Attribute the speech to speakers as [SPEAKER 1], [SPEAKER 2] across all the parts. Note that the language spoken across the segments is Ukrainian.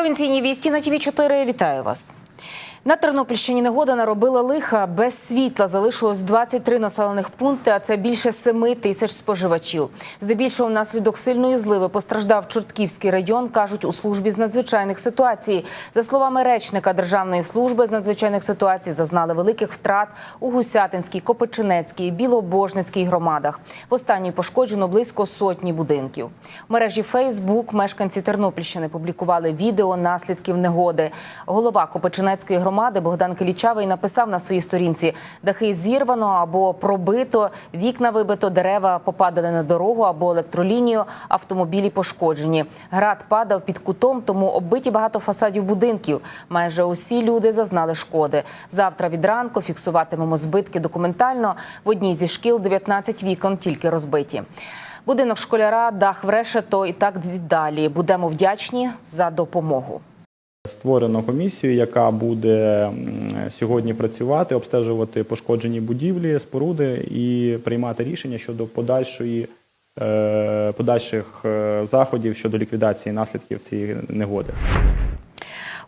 [SPEAKER 1] Провінційні вісті на ТВ 4 Вітаю вас. На Тернопільщині негода наробила лиха. Без світла залишилось 23 населених пункти, а це більше 7 тисяч споживачів. Здебільшого внаслідок сильної зливи постраждав Чортківський район, кажуть у службі з надзвичайних ситуацій. За словами речника Державної служби з надзвичайних ситуацій, зазнали великих втрат у Гусятинській, Копичинецькій, Білобожницькій громадах. В останній пошкоджено близько сотні будинків. В мережі Фейсбук мешканці Тернопільщини публікували відео наслідків негоди. Голова Копичинецької громади Богдан Килічавий написав на своїй сторінці: дахи зірвано або пробито, вікна вибито, дерева попадали на дорогу або електролінію, автомобілі пошкоджені. Град падав під кутом, тому оббиті багато фасадів будинків. Майже усі люди зазнали шкоди. Завтра від ранку фіксуватимемо збитки документально. В одній зі шкіл 19 вікон тільки розбиті. Будинок школяра, дах врешето і так далі. Будемо вдячні за допомогу.
[SPEAKER 2] Створено комісію, яка буде сьогодні працювати, обстежувати пошкоджені будівлі, споруди і приймати рішення щодо подальшої, е, подальших е, заходів щодо ліквідації наслідків цієї негоди.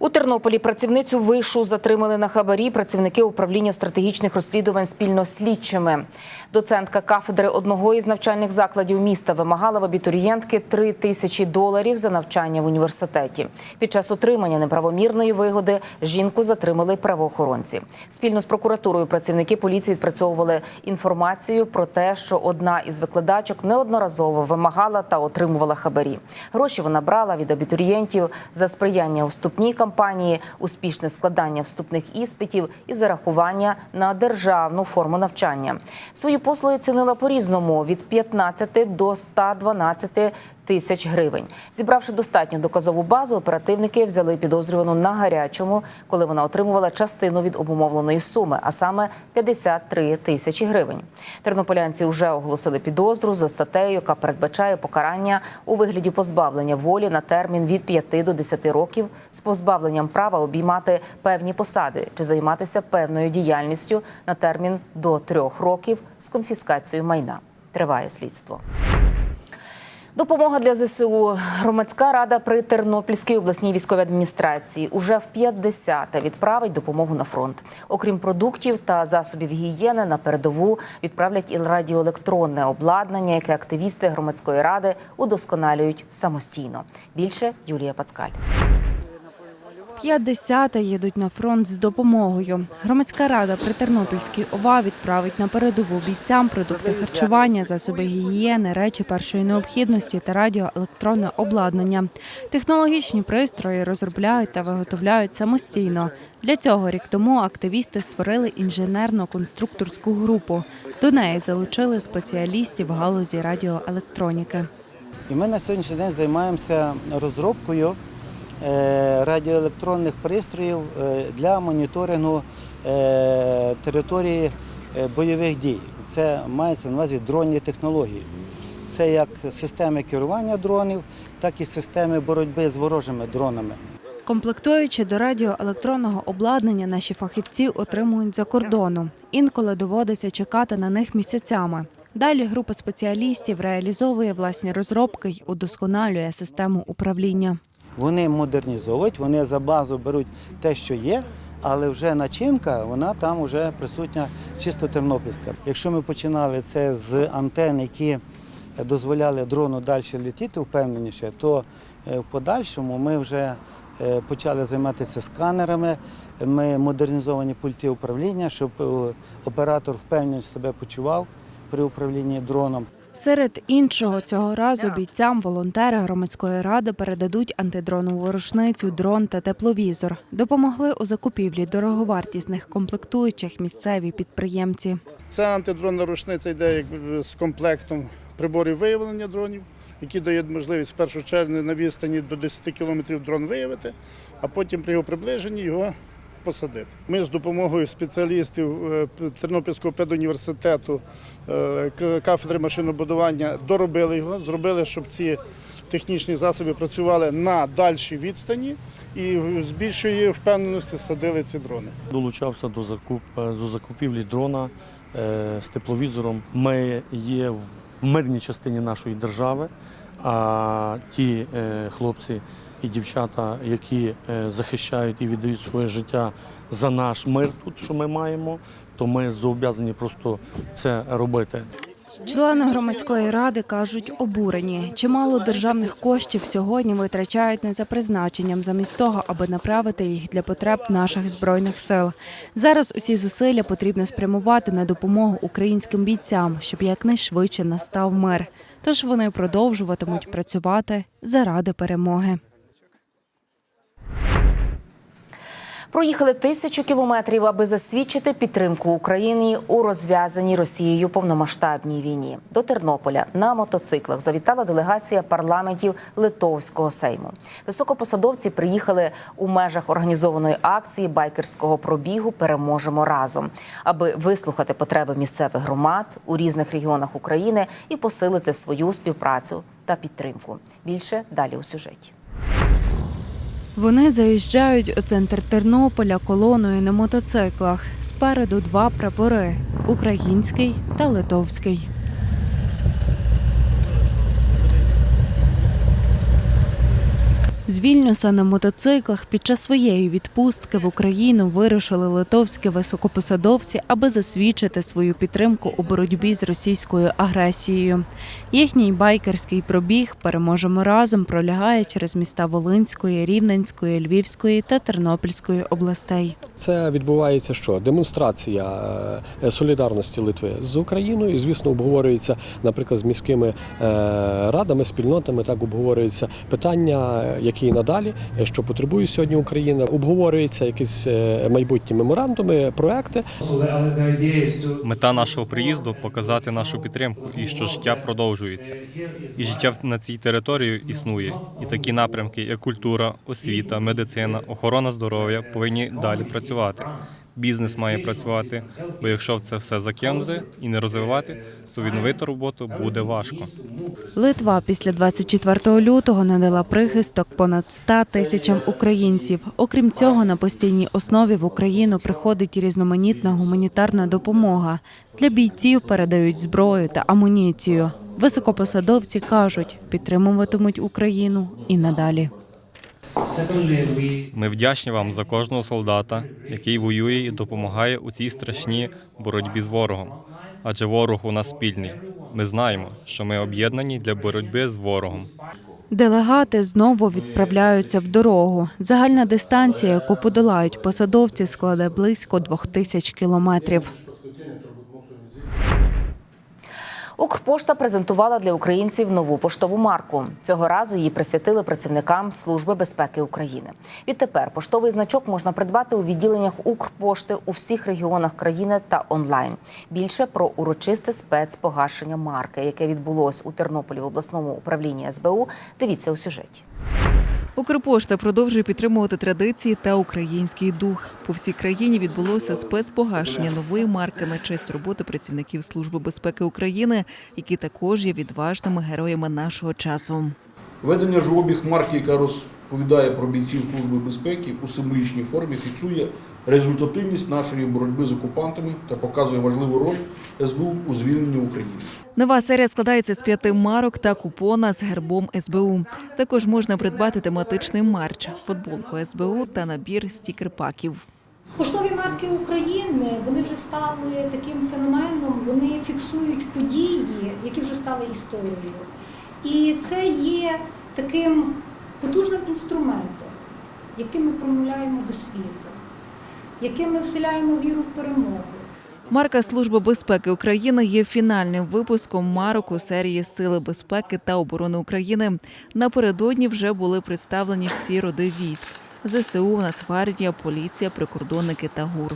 [SPEAKER 1] У Тернополі працівницю вишу затримали на хабарі працівники управління стратегічних розслідувань спільно з слідчими. Доцентка кафедри одного із навчальних закладів міста вимагала в абітурієнтки 3 тисячі доларів за навчання в університеті. Під час отримання неправомірної вигоди жінку затримали правоохоронці. Спільно з прокуратурою працівники поліції відпрацьовували інформацію про те, що одна із викладачок неодноразово вимагала та отримувала хабарі. Гроші вона брала від абітурієнтів за сприяння у вступній кампанії, успішне складання вступних іспитів і зарахування на державну форму навчання. Свої послуги цінила по-різному від 15 до 112 тисяч гривень. Зібравши достатню доказову базу, оперативники взяли підозрювану на гарячому, коли вона отримувала частину від обумовленої суми, а саме 53 тисячі гривень. Тернополянці вже оголосили підозру за статтею, яка передбачає покарання у вигляді позбавлення волі на термін від 5 до 10 років з позбавленням права обіймати певні посади чи займатися певною діяльністю на термін до 3 років з конфіскацією майна. Триває слідство. Допомога для ЗСУ. Громадська рада при Тернопільській обласній військовій адміністрації уже в 50-те відправить допомогу на фронт. Окрім продуктів та засобів гігієни, на передову відправлять і радіоелектронне обладнання, яке активісти громадської ради удосконалюють самостійно. Більше Юлія Пацкаль.
[SPEAKER 3] 50 їдуть на фронт з допомогою. Громадська рада при Тернопільській ОВА відправить на передову бійцям продукти харчування, засоби гігієни, речі першої необхідності та радіоелектронне обладнання. Технологічні пристрої розробляють та виготовляють самостійно. Для цього рік тому активісти створили інженерно-конструкторську групу. До неї залучили спеціалістів галузі радіоелектроніки.
[SPEAKER 4] І ми на сьогоднішній день займаємося розробкою радіоелектронних пристроїв е, для моніторингу е, території е, бойових дій. Це мається на увазі дронні технології. Це як системи керування дронів, так і системи боротьби з ворожими дронами.
[SPEAKER 3] Комплектуючи до радіоелектронного обладнання, наші фахівці отримують за кордону. Інколи доводиться чекати на них місяцями. Далі група спеціалістів реалізовує власні розробки й удосконалює систему управління.
[SPEAKER 4] Вони модернізовують, вони за базу беруть те, що є, але вже начинка, вона там вже присутня чисто тернопільська. Якщо ми починали це з антен, які дозволяли дрону далі летіти впевненіше, то е, в подальшому ми вже е, почали займатися сканерами. Ми модернізовані пульти управління, щоб е, оператор впевнено себе почував при управлінні дроном.
[SPEAKER 3] Серед іншого цього разу бійцям волонтери громадської ради передадуть антидронову рушницю, дрон та тепловізор. Допомогли у закупівлі дороговартісних комплектуючих місцеві підприємці.
[SPEAKER 5] Ця антидронна рушниця йде якби з комплектом приборів виявлення дронів, які дають можливість в першу чергу на відстані до 10 кілометрів дрон виявити, а потім при його приближенні його посадити. Ми з допомогою спеціалістів е, Тернопільського педуніверситету е, кафедри машинобудування доробили його, зробили, щоб ці технічні засоби працювали на дальшій відстані і з більшої впевненості садили ці дрони.
[SPEAKER 6] Долучався до закуп до закупівлі дрона е, з тепловізором. Ми є в мирній частині нашої держави, а ті е, хлопці, і дівчата, які е, захищають і віддають своє життя за наш мир тут, що ми маємо, то ми зобов'язані просто це робити.
[SPEAKER 3] Члени громадської ради кажуть, обурені. Чимало державних коштів сьогодні витрачають не за призначенням, замість того, аби направити їх для потреб наших збройних сил. Зараз усі зусилля потрібно спрямувати на допомогу українським бійцям, щоб якнайшвидше настав мир. Тож вони продовжуватимуть працювати заради перемоги.
[SPEAKER 1] Проїхали тисячу кілометрів, аби засвідчити підтримку Україні у розв'язаній Росією повномасштабній війні. До Тернополя на мотоциклах завітала делегація парламентів Литовського сейму. Високопосадовці приїхали у межах організованої акції байкерського пробігу Переможемо разом, аби вислухати потреби місцевих громад у різних регіонах України і посилити свою співпрацю та підтримку. Більше далі у сюжеті.
[SPEAKER 3] Вони заїжджають у центр Тернополя колоною на мотоциклах. Спереду два прапори український та литовський. З Вільнюса на мотоциклах під час своєї відпустки в Україну вирушили литовські високопосадовці, аби засвідчити свою підтримку у боротьбі з російською агресією. Їхній байкерський пробіг переможемо разом пролягає через міста Волинської, Рівненської, Львівської та Тернопільської областей.
[SPEAKER 7] Це відбувається що? Демонстрація е, солідарності Литви з Україною. Звісно, обговорюється, наприклад, з міськими е, радами, спільнотами. Так обговорюються питання, е, і надалі, е, що потребує сьогодні Україна. Обговорюються якісь е, майбутні меморандуми, проекти.
[SPEAKER 8] Мета нашого приїзду показати нашу підтримку і що життя продовжується. І життя на цій території існує. І такі напрямки, як культура, освіта, медицина, охорона здоров'я, повинні далі працювати. Бізнес має працювати, бо якщо це все закинути і не розвивати, то відновити роботу буде важко.
[SPEAKER 3] Литва після 24 лютого надала прихисток понад 100 тисячам українців. Окрім цього, на постійній основі в Україну приходить різноманітна гуманітарна допомога. Для бійців передають зброю та амуніцію. Високопосадовці кажуть, підтримуватимуть Україну і надалі.
[SPEAKER 8] Ми вдячні вам за кожного солдата, який воює і допомагає у цій страшній боротьбі з ворогом. Адже ворог у нас спільний. Ми знаємо, що ми об'єднані для боротьби з ворогом.
[SPEAKER 3] Делегати знову відправляються в дорогу. Загальна дистанція, яку подолають посадовці, складе близько двох тисяч кілометрів.
[SPEAKER 1] Укрпошта презентувала для українців нову поштову марку. Цього разу її присвятили працівникам Служби безпеки України. Відтепер поштовий значок можна придбати у відділеннях Укрпошти у всіх регіонах країни та онлайн. Більше про урочисте спецпогашення марки, яке відбулось у Тернополі в обласному управлінні СБУ. Дивіться у сюжеті.
[SPEAKER 9] Укрпошта продовжує підтримувати традиції та український дух. По всій країні відбулося спецпогашення нової марки на честь роботи працівників Служби безпеки України, які також є відважними героями нашого часу.
[SPEAKER 10] Введення ж обіг марки, яка розповідає про бійців Служби безпеки у символічній формі, фіксує результативність нашої боротьби з окупантами та показує важливу роль СБУ у звільненні України.
[SPEAKER 9] Нова серія складається з п'яти марок та купона з гербом СБУ. Також можна придбати тематичний марч, футболку СБУ та набір стікер-паків.
[SPEAKER 11] Поштові марки України вони вже стали таким феноменом, вони фіксують події, які вже стали історією. І це є таким потужним інструментом, яким ми промовляємо до світу, яким ми вселяємо віру в перемогу.
[SPEAKER 9] Марка Служби безпеки України є фінальним випуском марок у серії Сили безпеки та оборони України. Напередодні вже були представлені всі роди військ: ЗСУ, Нацгвардія, поліція, прикордонники та ГУР.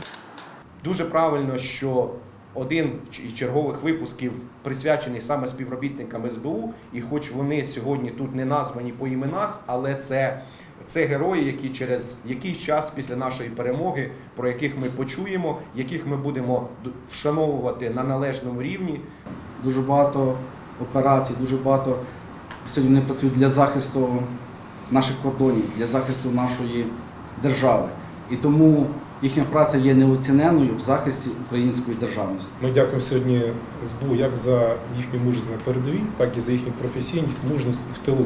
[SPEAKER 12] Дуже правильно, що один із чергових випусків присвячений саме співробітникам СБУ, і хоч вони сьогодні тут не названі по іменах, але це, це герої, які через якийсь час після нашої перемоги, про яких ми почуємо, яких ми будемо вшановувати на належному рівні,
[SPEAKER 13] дуже багато операцій, дуже багато сьогодні вони працюють для захисту наших кордонів, для захисту нашої держави. І тому їхня праця є неоціненою в захисті української державності.
[SPEAKER 14] Ми дякуємо сьогодні СБУ як за їхню мужність на передовій, так і за їхню професійність, мужність в тилу.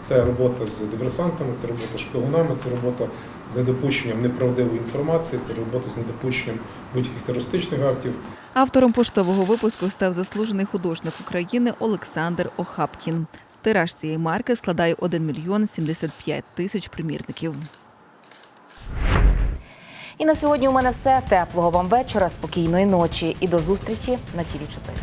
[SPEAKER 14] Це робота з диверсантами, це робота з шпигунами, це робота з недопущенням неправдивої інформації, це робота з недопущенням будь-яких терористичних актів.
[SPEAKER 9] Автором поштового випуску став заслужений художник України Олександр Охапкін. Тираж цієї марки складає 1 мільйон 75 тисяч примірників.
[SPEAKER 1] І на сьогодні у мене все. Теплого вам вечора, спокійної ночі і до зустрічі на ТІВІ 4